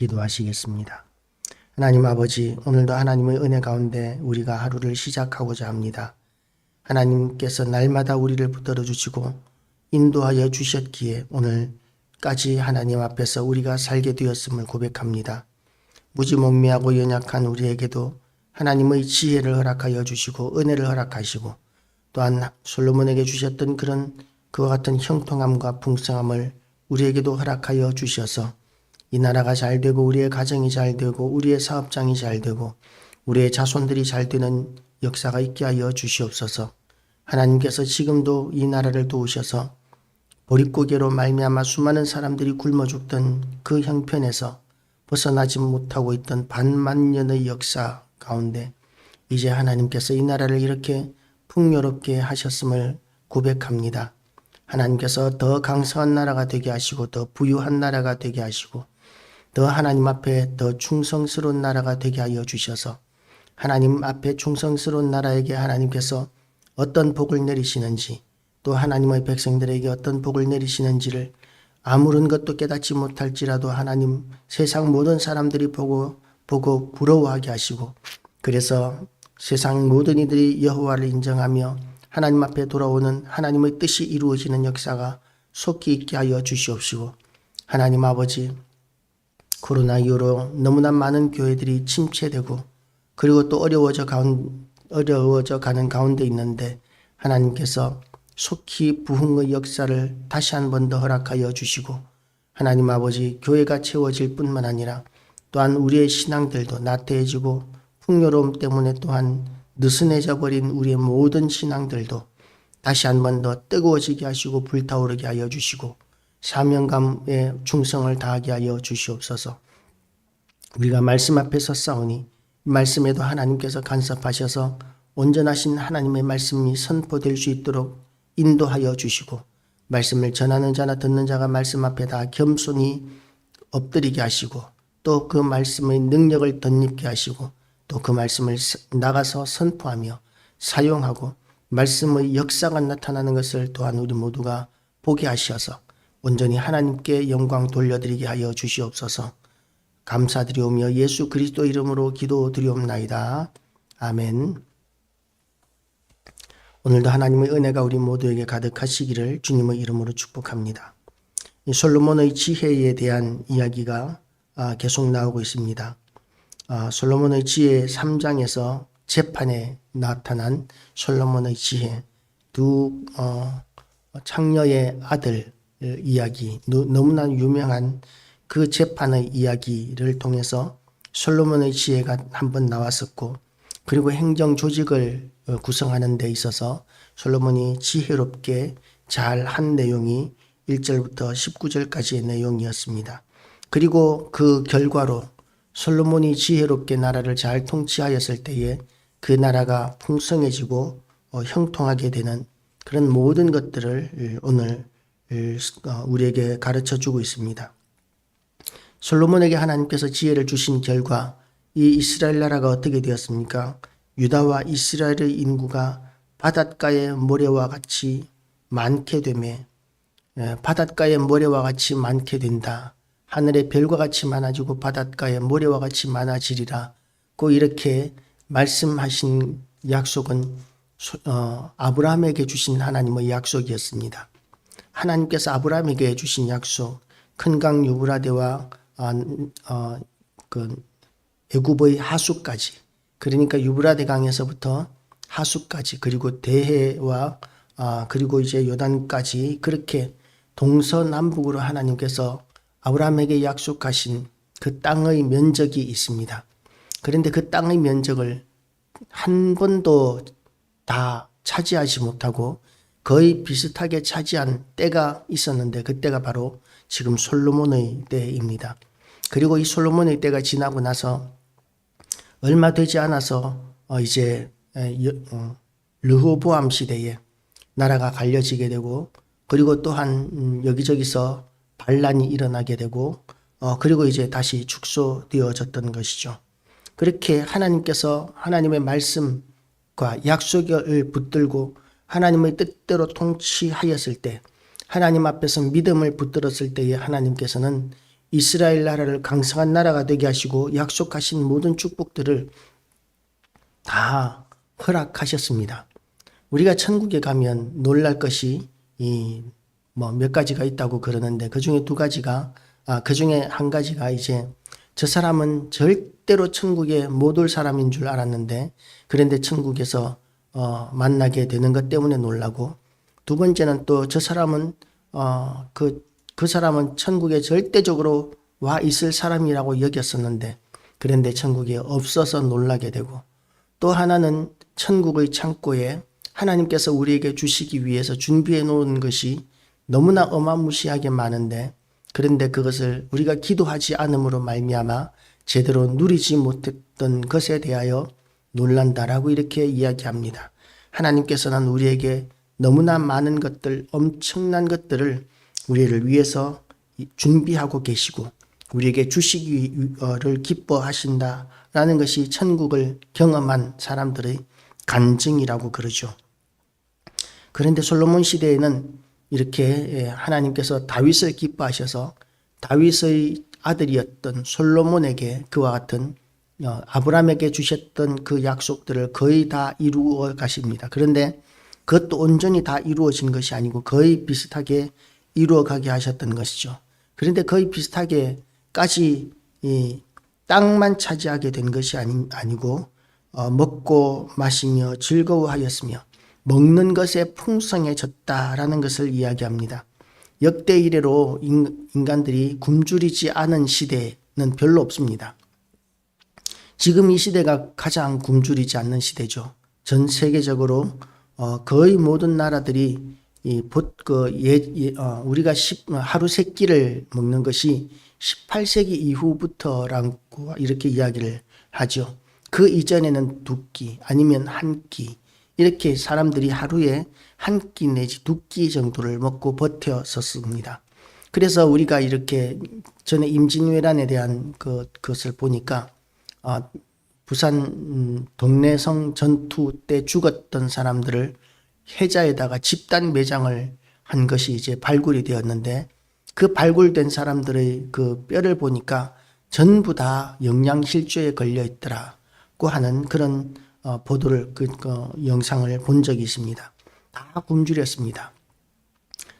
기도하시겠습니다. 하나님 아버지, 오늘도 하나님의 은혜 가운데 우리가 하루를 시작하고자 합니다. 하나님께서 날마다 우리를 붙들어 주시고 인도하여 주셨기에 오늘까지 하나님 앞에서 우리가 살게 되었음을 고백합니다. 무지몽매하고 연약한 우리에게도 하나님의 지혜를 허락하여 주시고 은혜를 허락하시고 또한 솔로몬에게 주셨던 그런 그와 같은 형통함과 풍성함을 우리에게도 허락하여 주셔서 이 나라가 잘 되고 우리의 가정이 잘 되고 우리의 사업장이 잘 되고 우리의 자손들이 잘 되는 역사가 있게 하여 주시옵소서. 하나님께서 지금도 이 나라를 도우셔서 보릿고개로 말미암아 수많은 사람들이 굶어 죽던 그 형편에서 벗어나지 못하고 있던 반만 년의 역사 가운데 이제 하나님께서 이 나라를 이렇게 풍요롭게 하셨음을 고백합니다. 하나님께서 더 강성한 나라가 되게 하시고 더 부유한 나라가 되게 하시고 더 하나님 앞에 더 충성스러운 나라가 되게 하여 주셔서 하나님 앞에 충성스러운 나라에게 하나님께서 어떤 복을 내리시는지 또 하나님의 백성들에게 어떤 복을 내리시는지를 아무런 것도 깨닫지 못할지라도 하나님 세상 모든 사람들이 보고 보고 부러워하게 하시고 그래서 세상 모든 이들이 여호와를 인정하며 하나님 앞에 돌아오는 하나님의 뜻이 이루어지는 역사가 속히 있게 하여 주시옵시고 하나님 아버지 코로나 이후로 너무나 많은 교회들이 침체되고 그리고 또 어려워져 가운 어려워져 가는 가운데 있는데 하나님께서 속히 부흥의 역사를 다시 한 번 더 허락하여 주시고 하나님 아버지 교회가 채워질 뿐만 아니라 또한 우리의 신앙들도 나태해지고 풍요로움 때문에 또한 느슨해져 버린 우리의 모든 신앙들도 다시 한 번 더 뜨거워지게 하시고 불타오르게 하여 주시고 사명감의 충성을 다하게 하여 주시옵소서. 우리가 말씀 앞에 섰사오니 말씀에도 하나님께서 간섭하셔서 온전하신 하나님의 말씀이 선포될 수 있도록 인도하여 주시고 말씀을 전하는 자나 듣는 자가 말씀 앞에 다 겸손히 엎드리게 하시고 또 그 말씀의 능력을 덧입게 하시고 또 그 말씀을 나가서 선포하며 사용하고 말씀의 역사가 나타나는 것을 또한 우리 모두가 보게 하셔서 온전히 하나님께 영광 돌려드리게 하여 주시옵소서. 감사드리오며 예수 그리스도 이름으로 기도드리옵나이다. 아멘. 오늘도 하나님의 은혜가 우리 모두에게 가득하시기를 주님의 이름으로 축복합니다. 이 솔로몬의 지혜에 대한 이야기가 아, 계속 나오고 있습니다. 아, 솔로몬의 지혜 3장에서 재판에 나타난 솔로몬의 지혜 두 어, 창녀의 아들 이야기 너무나 유명한 그 재판의 이야기를 통해서 솔로몬의 지혜가 한번 나왔었고 그리고 행정 조직을 어, 구성하는 데 있어서 솔로몬이 지혜롭게 잘 한 내용이 1절부터 19절까지의 내용이었습니다. 그리고 그 결과로 솔로몬이 지혜롭게 나라를 잘 통치하였을 때에 그 나라가 풍성해지고 어, 형통하게 되는 그런 모든 것들을 오늘 어, 우리에게 가르쳐 주고 있습니다. 솔로몬에게 하나님께서 지혜를 주신 결과 이 이스라엘 나라가 어떻게 되었습니까? 유다와 이스라엘의 인구가 바닷가의 모래와 같이 많게 되매 예, 바닷가의 모래와 같이 많게 된다. 하늘의 별과 같이 많아지고 바닷가의 모래와 같이 많아지리라. 고 이렇게 말씀하신 약속은 어, 아브라함에게 주신 하나님의 약속이었습니다. 하나님께서 아브라함에게 주신 약속, 큰 강 유브라데와 어, 어, 그 애굽의 하수까지, 그러니까 유브라데 강에서부터 하수까지 그리고 대해와 아, 그리고 이제 요단까지 그렇게 동서남북으로 하나님께서 아브라함에게 약속하신 그 땅의 면적이 있습니다. 그런데 그 땅의 면적을 한 번도 다 차지하지 못하고 거의 비슷하게 차지한 때가 있었는데 그때가 바로 지금 솔로몬의 때입니다. 그리고 이 솔로몬의 때가 지나고 나서 얼마 되지 않아서 어, 이제 어, 르호보암 시대에 나라가 갈려지게 되고 그리고 또한 음, 여기저기서 반란이 일어나게 되고 어, 그리고 이제 다시 축소되어졌던 것이죠. 그렇게 하나님께서 하나님의 말씀과 약속을 붙들고 하나님의 뜻대로 통치하였을 때 하나님 앞에서 믿음을 붙들었을 때에 하나님께서는 이스라엘 나라를 강성한 나라가 되게 하시고 약속하신 모든 축복들을 다 허락하셨습니다. 우리가 천국에 가면 놀랄 것이 이 뭐 몇 가지가 있다고 그러는데 그 중에 두 가지가 아, 그 중에 한 가지가 이제 저 사람은 절대로 천국에 못 올 사람인 줄 알았는데 그런데 천국에서 어, 만나게 되는 것 때문에 놀라고 두 번째는 또 저 사람은 어, 그, 그 사람은 천국에 절대적으로 와 있을 사람이라고 여겼었는데 그런데 천국에 없어서 놀라게 되고 또 하나는 천국의 창고에 하나님께서 우리에게 주시기 위해서 준비해 놓은 것이 너무나 어마무시하게 많은데 그런데 그것을 우리가 기도하지 않음으로 말미암아 제대로 누리지 못했던 것에 대하여 놀란다라고 이렇게 이야기합니다. 하나님께서는 우리에게 너무나 많은 것들, 엄청난 것들을 우리를 위해서 준비하고 계시고 우리에게 주시기를 기뻐하신다라는 것이 천국을 경험한 사람들의 간증이라고 그러죠. 그런데 솔로몬 시대에는 이렇게 하나님께서 다윗을 기뻐하셔서 다윗의 아들이었던 솔로몬에게 그와 같은 어, 아브라함에게 주셨던 그 약속들을 거의 다 이루어 가십니다. 그런데 그것도 온전히 다 이루어진 것이 아니고 거의 비슷하게 이루어 가게 하셨던 것이죠. 그런데 거의 비슷하게까지 이 땅만 차지하게 된 것이 아니, 아니고 어, 먹고 마시며 즐거워하였으며 먹는 것에 풍성해졌다라는 것을 이야기합니다. 역대 이래로 인간들이 굶주리지 않은 시대는 별로 없습니다. 지금 이 시대가 가장 굶주리지 않는 시대죠. 전 세계적으로 어, 거의 모든 나라들이 이그 예, 예, 어, 우리가 10, 하루 세 끼를 먹는 것이 18세기 이후부터라고 이렇게 이야기를 하죠. 그 이전에는 두 끼 아니면 한 끼, 이렇게 사람들이 하루에 한 끼 내지 두 끼 정도를 먹고 버텨섰습니다. 그래서 우리가 이렇게 전에 임진왜란에 대한 그, 것을 보니까 어, 부산 음, 동래성 전투 때 죽었던 사람들을 해자에다가 집단 매장을 한 것이 이제 발굴이 되었는데 그 발굴된 사람들의 그 뼈를 보니까 전부 다 영양실조에 걸려 있더라고 하는 그런 어, 보도를 그, 그 영상을 본 적이 있습니다. 다 굶주렸습니다.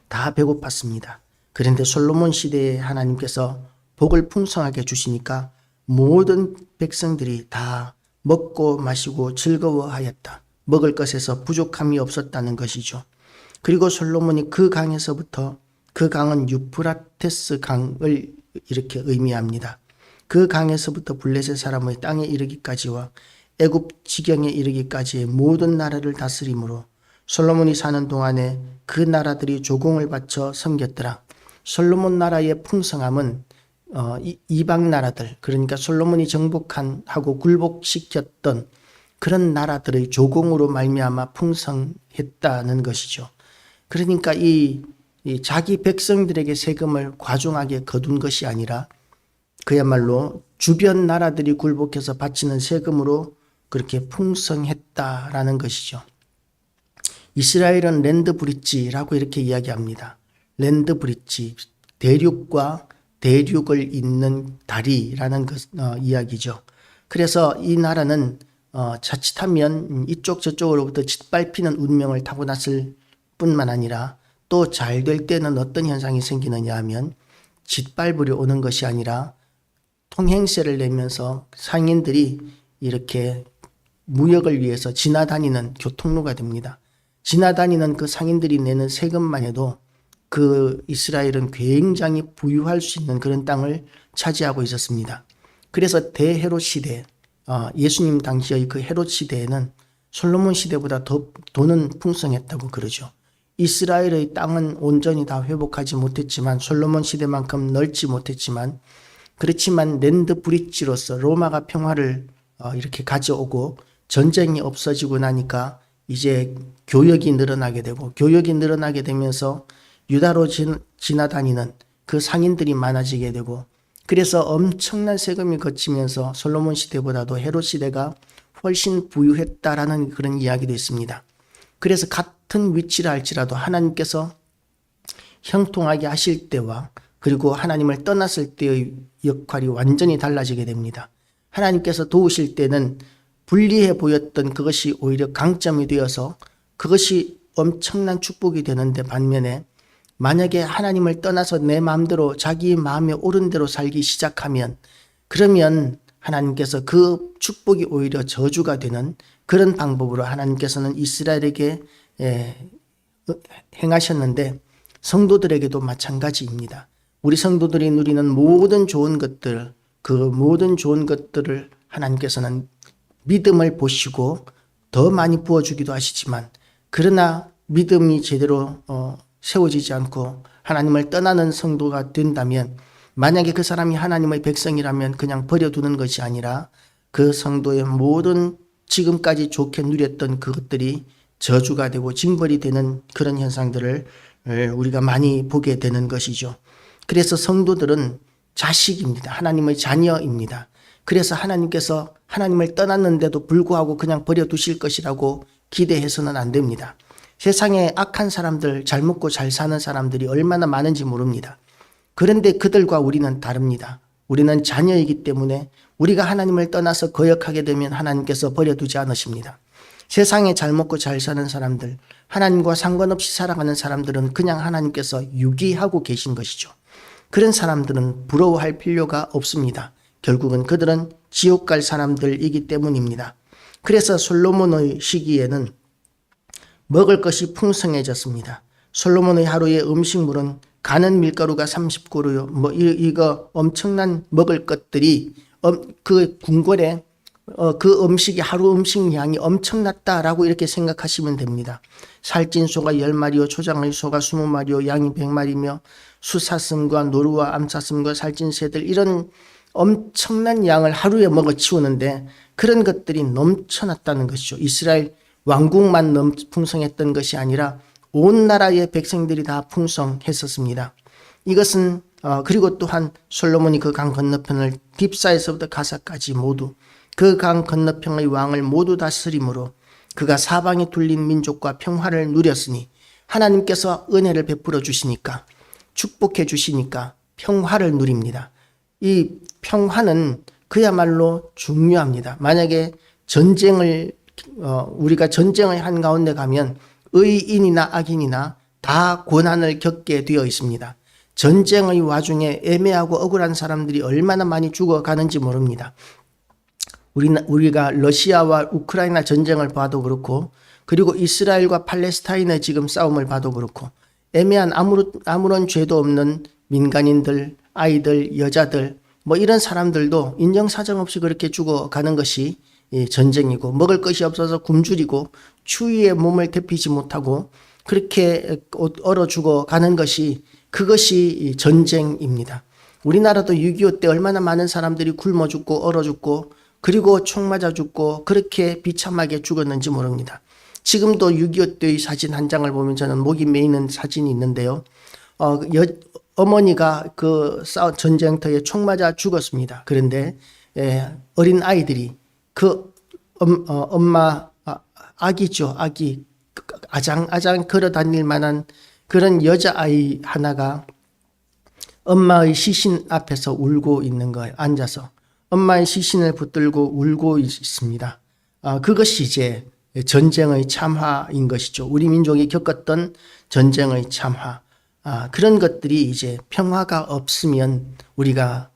다 배고팠습니다. 그런데 솔로몬 시대에 하나님께서 복을 풍성하게 주시니까 모든 백성들이 다 먹고 마시고 즐거워하였다. 먹을 것에서 부족함이 없었다는 것이죠. 그리고 솔로몬이 그 강에서부터 그 강은 유프라테스 강을 이렇게 의미합니다. 그 강에서부터 블레셋 사람의 땅에 이르기까지와 애굽 지경에 이르기까지의 모든 나라를 다스림으로 솔로몬이 사는 동안에 그 나라들이 조공을 바쳐 섬겼더라. 솔로몬 나라의 풍성함은 어, 이 방 나라들 그러니까 솔로몬이 정복한 하고 굴복시켰던 그런 나라들의 조공으로 말미암아 풍성했다는 것이죠. 그러니까 이, 이 자기 백성들에게 세금을 과중하게 거둔 것이 아니라 그야말로 주변 나라들이 굴복해서 바치는 세금으로 그렇게 풍성했다라는 것이죠. 이스라엘은 랜드 브릿지라고 이렇게 이야기합니다. 랜드 브릿지, 대륙과 대륙을 잇는 다리라는 것, 어, 이야기죠. 그래서 이 나라는 어, 자칫하면 이쪽 저쪽으로부터 짓밟히는 운명을 타고났을 뿐만 아니라 또 잘 될 때는 어떤 현상이 생기느냐 하면 짓밟으려 오는 것이 아니라 통행세를 내면서 상인들이 이렇게 무역을 위해서 지나다니는 교통로가 됩니다. 지나다니는 그 상인들이 내는 세금만 해도 그 이스라엘은 굉장히 부유할 수 있는 그런 땅을 차지하고 있었습니다. 그래서 대헤롯 시대, 어, 예수님 당시의 그 헤롯 시대에는 솔로몬 시대보다 더 돈은 풍성했다고 그러죠. 이스라엘의 땅은 온전히 다 회복하지 못했지만 솔로몬 시대만큼 넓지 못했지만 그렇지만 랜드 브릿지로서 로마가 평화를 어, 이렇게 가져오고 전쟁이 없어지고 나니까 이제 교역이 늘어나게 되고 교역이 늘어나게 되면서 유다로 지나다니는 그 상인들이 많아지게 되고 그래서 엄청난 세금이 거치면서 솔로몬 시대보다도 헤롯 시대가 훨씬 부유했다라는 그런 이야기도 있습니다. 그래서 같은 위치를 할지라도 하나님께서 형통하게 하실 때와 그리고 하나님을 떠났을 때의 역할이 완전히 달라지게 됩니다. 하나님께서 도우실 때는 불리해 보였던 그것이 오히려 강점이 되어서 그것이 엄청난 축복이 되는데 반면에 만약에 하나님을 떠나서 내 마음대로 자기 마음에 옳은 대로 살기 시작하면 그러면 하나님께서 그 축복이 오히려 저주가 되는 그런 방법으로 하나님께서는 이스라엘에게 예, 행하셨는데 성도들에게도 마찬가지입니다. 우리 성도들이 누리는 모든 좋은 것들, 그 모든 좋은 것들을 하나님께서는 믿음을 보시고 더 많이 부어주기도 하시지만 그러나 믿음이 제대로 어, 세워지지 않고 하나님을 떠나는 성도가 된다면 만약에 그 사람이 하나님의 백성이라면 그냥 버려두는 것이 아니라 그 성도의 모든 지금까지 좋게 누렸던 그것들이 저주가 되고 징벌이 되는 그런 현상들을 우리가 많이 보게 되는 것이죠. 그래서 성도들은 자식입니다. 하나님의 자녀입니다. 그래서 하나님께서 하나님을 떠났는데도 불구하고 그냥 버려두실 것이라고 기대해서는 안 됩니다. 세상에 악한 사람들, 잘 먹고 잘 사는 사람들이 얼마나 많은지 모릅니다. 그런데 그들과 우리는 다릅니다. 우리는 자녀이기 때문에 우리가 하나님을 떠나서 거역하게 되면 하나님께서 버려두지 않으십니다. 세상에 잘 먹고 잘 사는 사람들, 하나님과 상관없이 살아가는 사람들은 그냥 하나님께서 유기하고 계신 것이죠. 그런 사람들은 부러워할 필요가 없습니다. 결국은 그들은 지옥 갈 사람들이기 때문입니다. 그래서 솔로몬의 시기에는 먹을 것이 풍성해졌습니다. 솔로몬의 하루의 음식물은 가는 밀가루가 30그루요. 뭐 이 거 엄청난 먹을 것들이 그 궁궐에 어, 그 음식이 하루 음식 양이 엄청났다라고 이렇게 생각하시면 됩니다. 살찐 소가 10마리요, 초장의 소가 20마리요, 양이 100마리며 수사슴과 노루와 암사슴과 살찐 새들 이런 엄청난 양을 하루에 먹어 치우는데 그런 것들이 넘쳐났다는 것이죠. 이스라엘 왕국만 넘 풍성했던 것이 아니라 온 나라의 백성들이 다 풍성했었습니다. 이것은 어, 그리고 또한 솔로몬이 그 강 건너편을 딥사에서부터 가사까지 모두 그 강 건너편의 왕을 모두 다스림으로 그가 사방에 둘린 민족과 평화를 누렸으니 하나님께서 은혜를 베풀어 주시니까 축복해 주시니까 평화를 누립니다. 이 평화는 그야말로 중요합니다. 만약에 전쟁을 어, 우리가 전쟁의 한 가운데 가면 의인이나 악인이나 다 고난을 겪게 되어 있습니다. 전쟁의 와중에 애매하고 억울한 사람들이 얼마나 많이 죽어가는지 모릅니다. 우리나, 우리가 러시아와 우크라이나 전쟁을 봐도 그렇고 그리고 이스라엘과 팔레스타인의 지금 싸움을 봐도 그렇고 애매한 아무런, 아무런 죄도 없는 민간인들, 아이들, 여자들 뭐 이런 사람들도 인정사정 없이 그렇게 죽어가는 것이 전쟁이고 먹을 것이 없어서 굶주리고 추위에 몸을 데피지 못하고 그렇게 얼어 죽어 가는 것이 그것이 전쟁입니다. 우리나라도 6.25 때 얼마나 많은 사람들이 굶어 죽고 얼어 죽고 그리고 총 맞아 죽고 그렇게 비참하게 죽었는지 모릅니다. 지금도 6.25 때의 사진 한 장을 보면 저는 목이 메이는 사진이 있는데요. 어, 여, 어머니가 그 싸, 전쟁터에 총 맞아 죽었습니다. 그런데 예, 어린 아이들이 그 엄, 어, 엄마 아, 아기죠 아기 아장아장 걸어 다닐 만한 그런 여자아이 하나가 엄마의 시신 앞에서 울고 있는 거예요. 앉아서. 엄마의 시신을 붙들고 울고 있습니다. 아, 그것이 이제 전쟁의 참화인 것이죠. 우리 민족이 겪었던 전쟁의 참화. 아, 그런 것들이 이제 평화가 없으면 우리가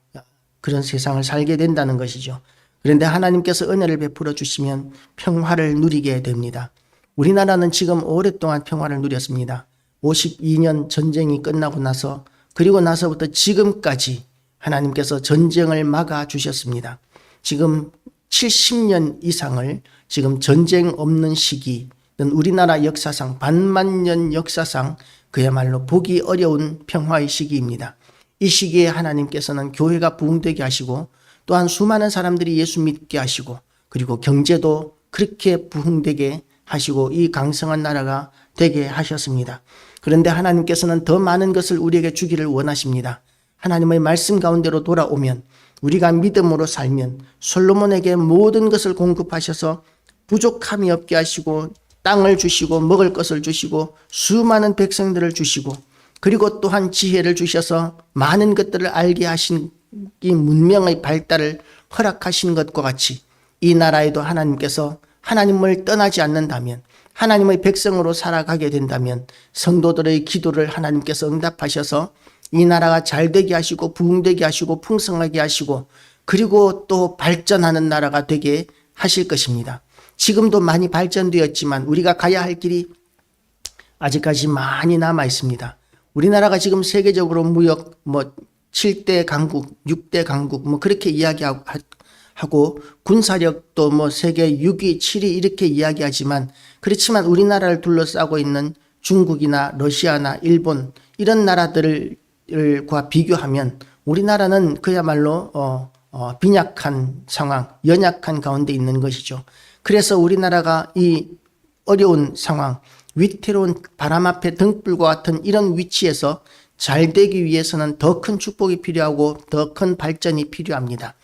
그런 세상을 살게 된다는 것이죠. 그런데 하나님께서 은혜를 베풀어 주시면 평화를 누리게 됩니다. 우리나라는 지금 오랫동안 평화를 누렸습니다. 52년 전쟁이 끝나고 나서 그리고 나서부터 지금까지 하나님께서 전쟁을 막아 주셨습니다. 지금 70년 이상을 지금 전쟁 없는 시기는 우리나라 역사상 반만 년 역사상 그야말로 보기 어려운 평화의 시기입니다. 이 시기에 하나님께서는 교회가 부흥되게 하시고 또한 수많은 사람들이 예수 믿게 하시고 그리고 경제도 그렇게 부흥되게 하시고 이 강성한 나라가 되게 하셨습니다. 그런데 하나님께서는 더 많은 것을 우리에게 주기를 원하십니다. 하나님의 말씀 가운데로 돌아오면 우리가 믿음으로 살면 솔로몬에게 모든 것을 공급하셔서 부족함이 없게 하시고 땅을 주시고 먹을 것을 주시고 수많은 백성들을 주시고 그리고 또한 지혜를 주셔서 많은 것들을 알게 하신 이 문명의 발달을 허락하신 것과 같이 이 나라에도 하나님께서 하나님을 떠나지 않는다면 하나님의 백성으로 살아가게 된다면 성도들의 기도를 하나님께서 응답하셔서 이 나라가 잘 되게 하시고 부흥되게 하시고 풍성하게 하시고 그리고 또 발전하는 나라가 되게 하실 것입니다. 지금도 많이 발전되었지만 우리가 가야 할 길이 아직까지 많이 남아 있습니다. 우리나라가 지금 세계적으로 무역 뭐 7대 강국, 6대 강국 뭐 그렇게 이야기하고 하고 군사력도 뭐 세계 6위, 7위 이렇게 이야기하지만 그렇지만 우리나라를 둘러싸고 있는 중국이나 러시아나 일본 이런 나라들과 비교하면 우리나라는 그야말로 어, 어, 빈약한 상황, 연약한 가운데 있는 것이죠. 그래서 우리나라가 이 어려운 상황, 위태로운 바람 앞에 등불과 같은 이런 위치에서 잘 되기 위해서는 더 큰 축복이 필요하고 더 큰 발전이 필요합니다.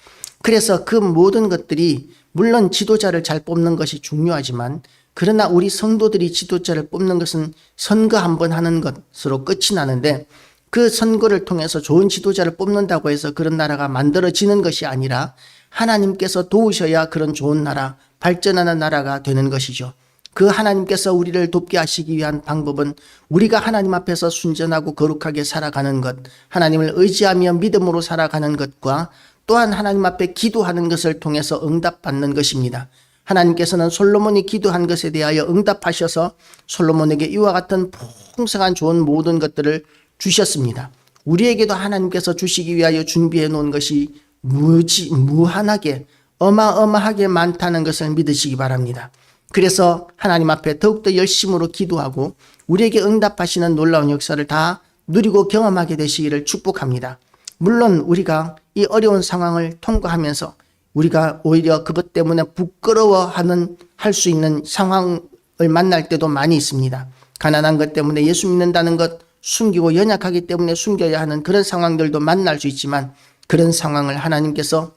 그래서 그 모든 것들이 물론 지도자를 잘 뽑는 것이 중요하지만 그러나 우리 성도들이 지도자를 뽑는 것은 선거 한 번 하는 것으로 끝이 나는데 그 선거를 통해서 좋은 지도자를 뽑는다고 해서 그런 나라가 만들어지는 것이 아니라 하나님께서 도우셔야 그런 좋은 나라, 발전하는 나라가 되는 것이죠. 그 하나님께서 우리를 돕게 하시기 위한 방법은 우리가 하나님 앞에서 순전하고 거룩하게 살아가는 것, 하나님을 의지하며 믿음으로 살아가는 것과 또한 하나님 앞에 기도하는 것을 통해서 응답받는 것입니다. 하나님께서는 솔로몬이 기도한 것에 대하여 응답하셔서 솔로몬에게 이와 같은 풍성한 좋은 모든 것들을 주셨습니다. 우리에게도 하나님께서 주시기 위하여 준비해 놓은 것이 무지, 무한하게 어마어마하게 많다는 것을 믿으시기 바랍니다. 그래서 하나님 앞에 더욱더 열심으로 기도하고 우리에게 응답하시는 놀라운 역사를 다 누리고 경험하게 되시기를 축복합니다. 물론 우리가 이 어려운 상황을 통과하면서 우리가 오히려 그것 때문에 부끄러워하는 할 수 있는 상황을 만날 때도 많이 있습니다. 가난한 것 때문에 예수 믿는다는 것 숨기고 연약하기 때문에 숨겨야 하는 그런 상황들도 만날 수 있지만 그런 상황을 하나님께서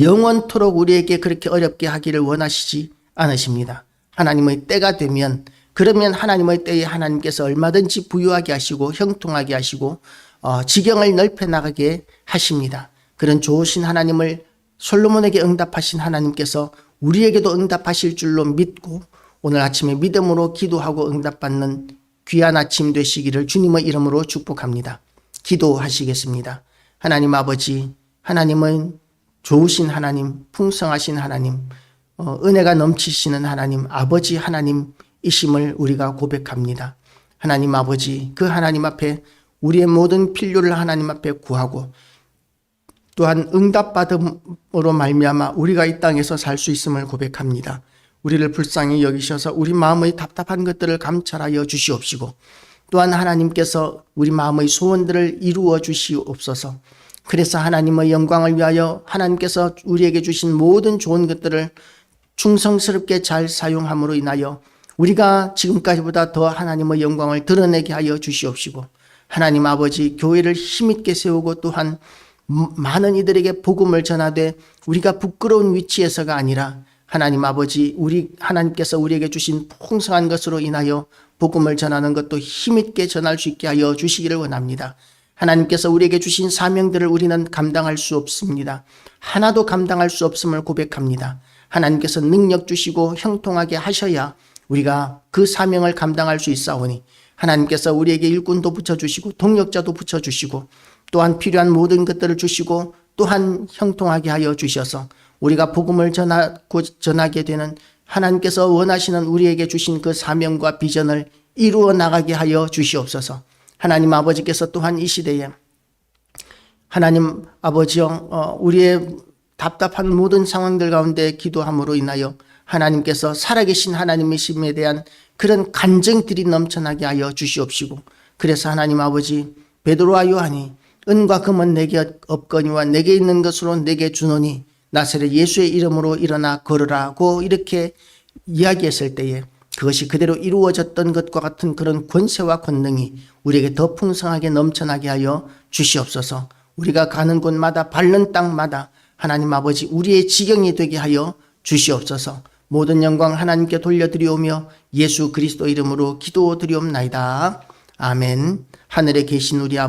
영원토록 우리에게 그렇게 어렵게 하기를 원하시지 않으십니다. 하나님의 때가 되면 그러면 하나님의 때에 하나님께서 얼마든지 부유하게 하시고 형통하게 하시고 어, 지경을 넓혀 나가게 하십니다. 그런 좋으신 하나님을 솔로몬에게 응답하신 하나님께서 우리에게도 응답하실 줄로 믿고 오늘 아침에 믿음으로 기도하고 응답받는 귀한 아침 되시기를 주님의 이름으로 축복합니다. 기도하시겠습니다. 하나님 아버지, 하나님은 좋으신 하나님, 풍성하신 하나님, 어, 은혜가 넘치시는 하나님, 아버지 하나님이심을 우리가 고백합니다. 하나님 아버지, 그 하나님 앞에 우리의 모든 필요를 하나님 앞에 구하고 또한 응답받음으로 말미암아 우리가 이 땅에서 살 수 있음을 고백합니다. 우리를 불쌍히 여기셔서 우리 마음의 답답한 것들을 감찰하여 주시옵시고 또한 하나님께서 우리 마음의 소원들을 이루어 주시옵소서. 그래서 하나님의 영광을 위하여 하나님께서 우리에게 주신 모든 좋은 것들을 충성스럽게 잘 사용함으로 인하여 우리가 지금까지보다 더 하나님의 영광을 드러내게 하여 주시옵시고 하나님 아버지 교회를 힘있게 세우고 또한 많은 이들에게 복음을 전하되 우리가 부끄러운 위치에서가 아니라 하나님 아버지 우리 하나님께서 우리에게 주신 풍성한 것으로 인하여 복음을 전하는 것도 힘있게 전할 수 있게 하여 주시기를 원합니다. 하나님께서 우리에게 주신 사명들을 우리는 감당할 수 없습니다. 하나도 감당할 수 없음을 고백합니다. 하나님께서 능력 주시고 형통하게 하셔야 우리가 그 사명을 감당할 수 있사오니 하나님께서 우리에게 일꾼도 붙여주시고 동력자도 붙여주시고 또한 필요한 모든 것들을 주시고 또한 형통하게 하여 주셔서 우리가 복음을 전하고 전하게 되는 하나님께서 원하시는 우리에게 주신 그 사명과 비전을 이루어 나가게 하여 주시옵소서. 하나님 아버지께서 또한 이 시대에 하나님 아버지여 어, 우리의 답답한 모든 상황들 가운데 기도함으로 인하여 하나님께서 살아계신 하나님이심에 대한 그런 간증들이 넘쳐나게 하여 주시옵시고 그래서 하나님 아버지 베드로와 요한이 은과 금은 내게 없거니와 내게 있는 것으로 내게 주노니 나사렛 예수의 이름으로 일어나 걸으라고 이렇게 이야기했을 때에 그것이 그대로 이루어졌던 것과 같은 그런 권세와 권능이 우리에게 더 풍성하게 넘쳐나게 하여 주시옵소서. 우리가 가는 곳마다 밟는 땅마다 하나님 아버지 우리의 지경이 되게 하여 주시옵소서. 모든 영광 하나님께 돌려드리오며 예수 그리스도 이름으로 기도드리옵나이다. 아멘. 하늘에 계신 우리 아버지